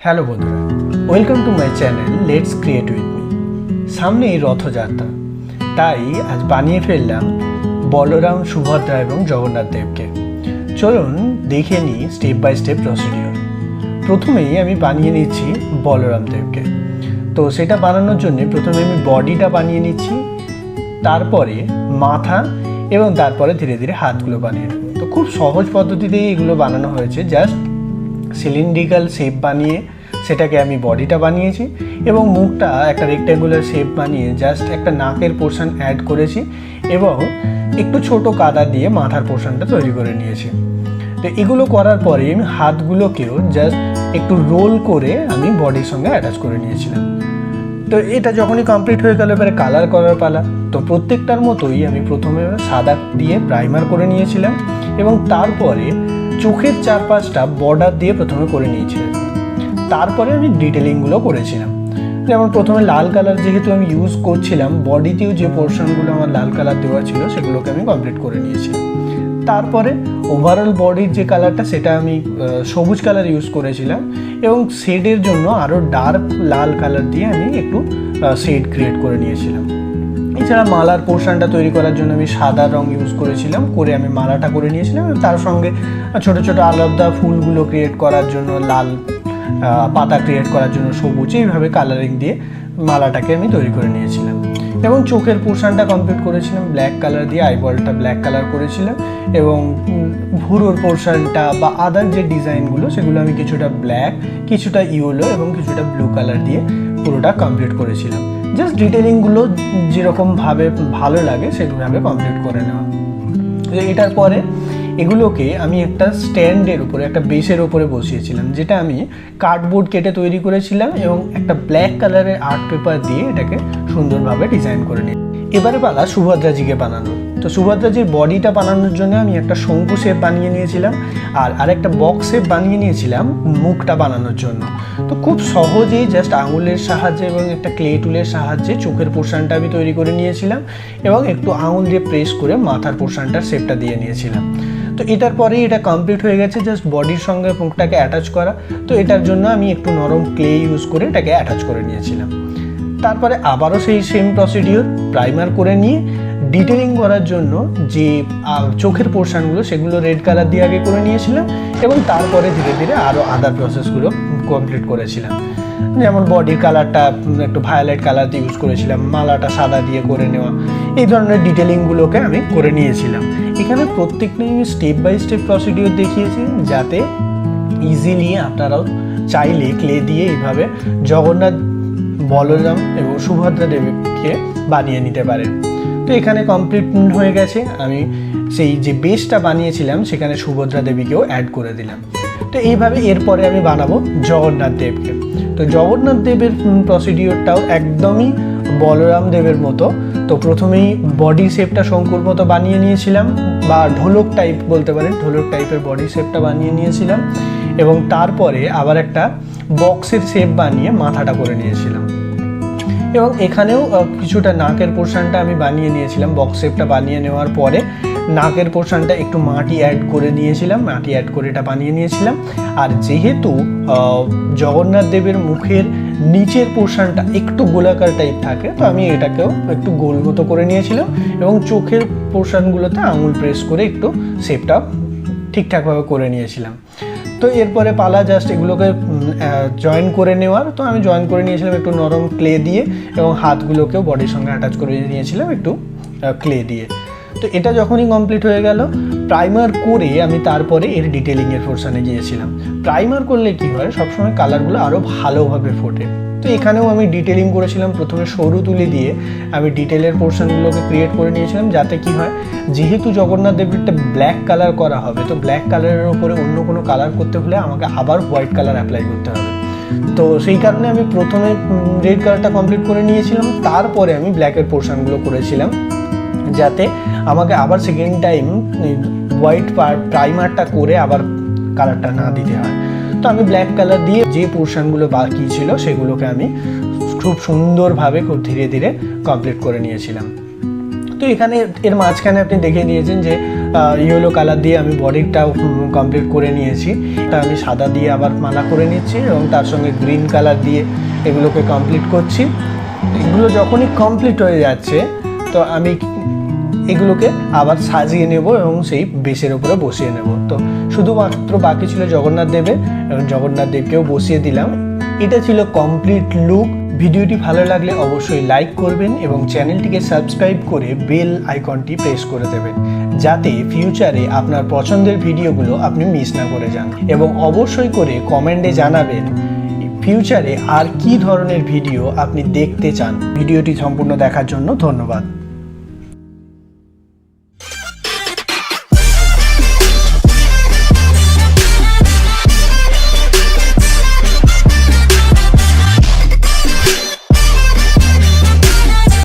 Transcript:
Hello বন্ধুরা welcome to my channel let's create with me সামনেই রথযাত্রা। তাই আজ বানিয়ে ফেললাম বলরাম, সুভদ্রা এবং জগন্নাথ দেবকে। চলুন দেখে নিই স্টেপ বাই স্টেপ প্রসিডিওর প্রথমেই আমি বানিয়ে নিচ্ছি বলরাম দেবকে। তো সেটা বানানোর জন্য প্রথমে আমি বডিটা বানিয়ে নিচ্ছি, তারপরে মাথা এবং তারপরে ধীরে ধীরে হাতগুলো বানিয়ে তো খুব সহজ পদ্ধতিতেই এগুলো বানানো হয়েছে জাস্ট সিলিন্ড্রিক্যাল শেপ বানিয়ে সেটাকে আমি বডিটা বানিয়েছি এবং মুখটা একটা রেক্ট্যাঙ্গুলার শেপ বানিয়ে জাস্ট একটা নাকের পোর্শন অ্যাড করেছি এবং একটু ছোট কাদা দিয়ে মাথার পোর্শনটা তৈরি করে নিয়েছি। তো এগুলো করার পরে আমি হাতগুলোকেও জাস্ট একটু রোল করে আমি বডির সঙ্গে অ্যাটাচ করে নিয়েছিলাম। তো এটা যখনই কমপ্লিট হয়ে গেল, এবারে কালার করার পালা। তো প্রত্যেকটার মতোই আমি প্রথমে সাদা দিয়ে প্রাইমার করে নিয়েছিলাম এবং তারপরে চোখের চারপাশটা বর্ডার দিয়ে প্রথমে করে নিয়েছিলাম তারপরে আমি ডিটেলিংগুলো করেছিলাম। যেমন প্রথমে লাল কালার যেহেতু আমি ইউজ করছিলাম বডিতেও যে পোর্শনগুলো আমার লাল কালার দেওয়া ছিল, সেগুলোকে আমি কমপ্লিট করে নিয়েছি তারপরে ওভারঅল বডির যে কালারটা সেটা আমি সবুজ কালার ইউজ করেছিলাম এবং শেডের জন্য আরও ডার্ক লাল কালার দিয়ে আমি একটু শেড ক্রিয়েট করে নিয়েছিলাম। এছাড়া মালার পোর্শনটা তৈরি করার জন্য আমি সাদা রং ইউজ করেছিলাম, করে আমি মালাটা করে নিয়েছিলাম এবং তার সঙ্গে ছোট ছোট আলাদা ফুলগুলো ক্রিয়েট করার জন্য, লাল পাতা ক্রিয়েট করার জন্য সবুজ, এইভাবে কালারিং দিয়ে মালাটাকে আমি তৈরি করে নিয়েছিলাম। এবং চোখের পোর্শনটা কমপ্লিট করেছিলাম ব্ল্যাক কালার দিয়ে আইবলটা ব্ল্যাক কালার করেছিলাম এবং ভুরোর পোর্শনটা বা আদার যে ডিজাইনগুলো সেগুলো আমি কিছুটা ব্ল্যাক কিছুটা ইয়েলো এবং কিছুটা ব্লু কালার দিয়ে পুরোটা কমপ্লিট করেছিলাম। জাস্ট ডিটেলিংগুলো যেরকমভাবে ভালো লাগে সেরকমভাবে কমপ্লিট করে নেওয়া। এটার পরে এগুলোকে আমি একটা স্ট্যান্ডের উপরে, একটা বেসের উপরে বসিয়েছিলাম, যেটা আমি কার্ডবোর্ড কেটে তৈরি করেছিলাম এবং একটা ব্ল্যাক কালারের আর্ট পেপার দিয়ে এটাকে সুন্দরভাবে ডিজাইন করে নিই এবারে পালা সুভদ্রাজিকে বানানো। তো সুভদ্রাজির বডিটা বানানোর জন্য আমি একটা শঙ্কু শেপ বানিয়ে নিয়েছিলাম, আর আরেকটা বক্স শেপ বানিয়ে নিয়েছিলাম মুখটা বানানোর জন্য। তো খুব সহজেই জাস্ট আঙুলের সাহায্যে এবং একটা ক্লে টুলের সাহায্যে চোখের পোর্শনটা আমি তৈরি করে নিয়েছিলাম এবং একটু আঙুল দিয়ে প্রেস করে মাথার পোর্শনটার শেপটা দিয়ে নিয়েছিলাম। তো এটার পরেই এটা কমপ্লিট হয়ে গেছে জাস্ট বডির সঙ্গে মুখটাকে অ্যাটাচ করা। তো এটার জন্য আমি একটু নরম ক্লে ইউজ করে এটাকে অ্যাটাচ করে নিয়েছিলাম। তারপরে আবারও সেই সেম প্রসিডিওর প্রাইমার করে নিয়ে ডিটেলিং করার জন্য যে চোখের পোর্শনগুলো সেগুলো রেড কালার দিয়ে আগে করে নিয়েছিলাম এবং তারপরে ধীরে ধীরে আরও আদার প্রসেসগুলো কমপ্লিট করেছিলাম। যেমন বডির কালারটা একটু ভায়োলেট কালার দিয়ে ইউজ করেছিলাম, মালাটা সাদা দিয়ে করে নেওয়া, এই ধরনের ডিটেলিংগুলোকে আমি করে নিয়েছিলাম। এখানে প্রত্যেকটাই আমি স্টেপ বাই স্টেপ প্রসিডিওর দেখিয়েছি যাতে ইজিলি আপনারাও চাইলে ক্লে দিয়ে এইভাবে জগন্নাথ বলরাম এবং সুভদ্রা দেবীকে বানিয়ে নিতে পারেন তো এখানে কমপ্লিট হয়ে গেছে। আমি সেই যে বেসটা বানিয়েছিলাম, সেখানে সুভদ্রা দেবীকেও অ্যাড করে দিলাম। তো এইভাবে এরপরে আমি বানাবো জগন্নাথ দেবকে। তো জগন্নাথ দেবের প্রসিডিওরটাও একদমই বলরাম দেবের মতো। তো প্রথমেই বডি শেপটা শঙ্কুর মতো বানিয়ে নিয়েছিলাম, বা ঢোলক টাইপ বলতে পারেন, ঢোলক টাইপের বডি শেপটা বানিয়ে নিয়েছিলাম। এবং তারপরে আবার একটা বক্সের শেপ বানিয়ে মাথাটা করে নিয়েছিলাম। এবং এখানেও কিছুটা নাকের পোর্শনটা আমি বানিয়ে নিয়েছিলাম। বক্স শেপটা বানিয়ে নেওয়ার পরে নাকের পোর্শনটা একটু মাটি অ্যাড করে নিয়েছিলাম। মাটি অ্যাড করে এটা বানিয়ে নিয়েছিলাম। আর যেহেতু জগন্নাথ দেবের মুখের নিচের পোর্শনটা একটু গোলাকার টাইপ থাকে, তো আমি এটাকেও একটু গোল মতো করে নিয়েছিলাম এবং চোখের পোর্শনগুলোতে আঙুল প্রেস করে একটু শেপটা ঠিকঠাকভাবে করে নিয়েছিলাম। তো এরপরে পালা জাস্ট এগুলোকে জয়েন করে নেওয়ার। তো আমি জয়েন করে নিয়েছিলাম একটু নরম ক্লে দিয়ে এবং হাতগুলোকেও বডির সঙ্গে অ্যাটাচ করে নিয়েছিলাম একটু ক্লে দিয়ে। তো এটা যখনই কমপ্লিট হয়ে গেল প্রাইমার করে আমি তারপরে এর ডিটেলিংয়ের পোর্শনে গিয়েছিলাম। প্রাইমার করলে কি হয়, সবসময় কালারগুলো আরও ভালোভাবে ফোটে। তো এখানেও আমি ডিটেলিং করেছিলাম, প্রথমে সরু তুলি দিয়ে আমি ডিটেলের পোর্শনগুলোকে ক্রিয়েট করে নিয়েছিলাম, যাতে কি হয় যেহেতু জগন্নাথ দেবীরটা ব্ল্যাক কালার করা হবে, তো ব্ল্যাক কালারের উপরে অন্য কোনো কালার করতে হলে আমাকে আবার হোয়াইট কালার অ্যাপ্লাই করতে হবে। তো সেই কারণে আমি প্রথমে রেড কালারটা কমপ্লিট করে নিয়েছিলাম, তারপরে আমি ব্ল্যাকের পোর্শনগুলো করেছিলাম, যাতে আমাকে আবার সেকেন্ড টাইম হোয়াইট প্রাইমারটা করে আবার কালারটা না দিতে হয়। তো আমি ব্ল্যাক কালার দিয়ে যে পোর্শনগুলো বাকি ছিল, সেগুলোকে আমি খুব সুন্দরভাবে খুব ধীরে ধীরে কমপ্লিট করে নিয়েছিলাম। তো এখানে এর মাঝখানে আপনি দেখে নিয়েছেন যে ইয়েলো কালার দিয়ে আমি বডিটা কমপ্লিট করে নিয়েছি। তা আমি সাদা দিয়ে আবার মালা করে নিচ্ছি এবং তার সঙ্গে গ্রিন কালার দিয়ে এগুলোকে কমপ্লিট করছি। এগুলো যখনই কমপ্লিট হয়ে যাচ্ছে, তো আমি এগুলোকে আবার সাজিয়ে নেব এবং সেই বেশের উপরে বসিয়ে নেব। তো শুধুমাত্র বাকি ছিল জগন্নাথ দেবের, এবং জগন্নাথ দেবকেও বসিয়ে দিলাম। এটা ছিল কমপ্লিট লুক ভিডিওটি ভালো লাগলে অবশ্যই লাইক করবেন এবং চ্যানেলটিকে সাবস্ক্রাইব করে বেল আইকনটি প্রেস করে দেবেন, যাতে ফিউচারে আপনার পছন্দের ভিডিওগুলো আপনি মিস না করে যান। এবং অবশ্যই করে কমেন্টে জানাবেন, ফিউচারে আর কি ধরনের ভিডিও আপনি দেখতে চান। ভিডিওটি সম্পূর্ণ দেখার জন্য ধন্যবাদ।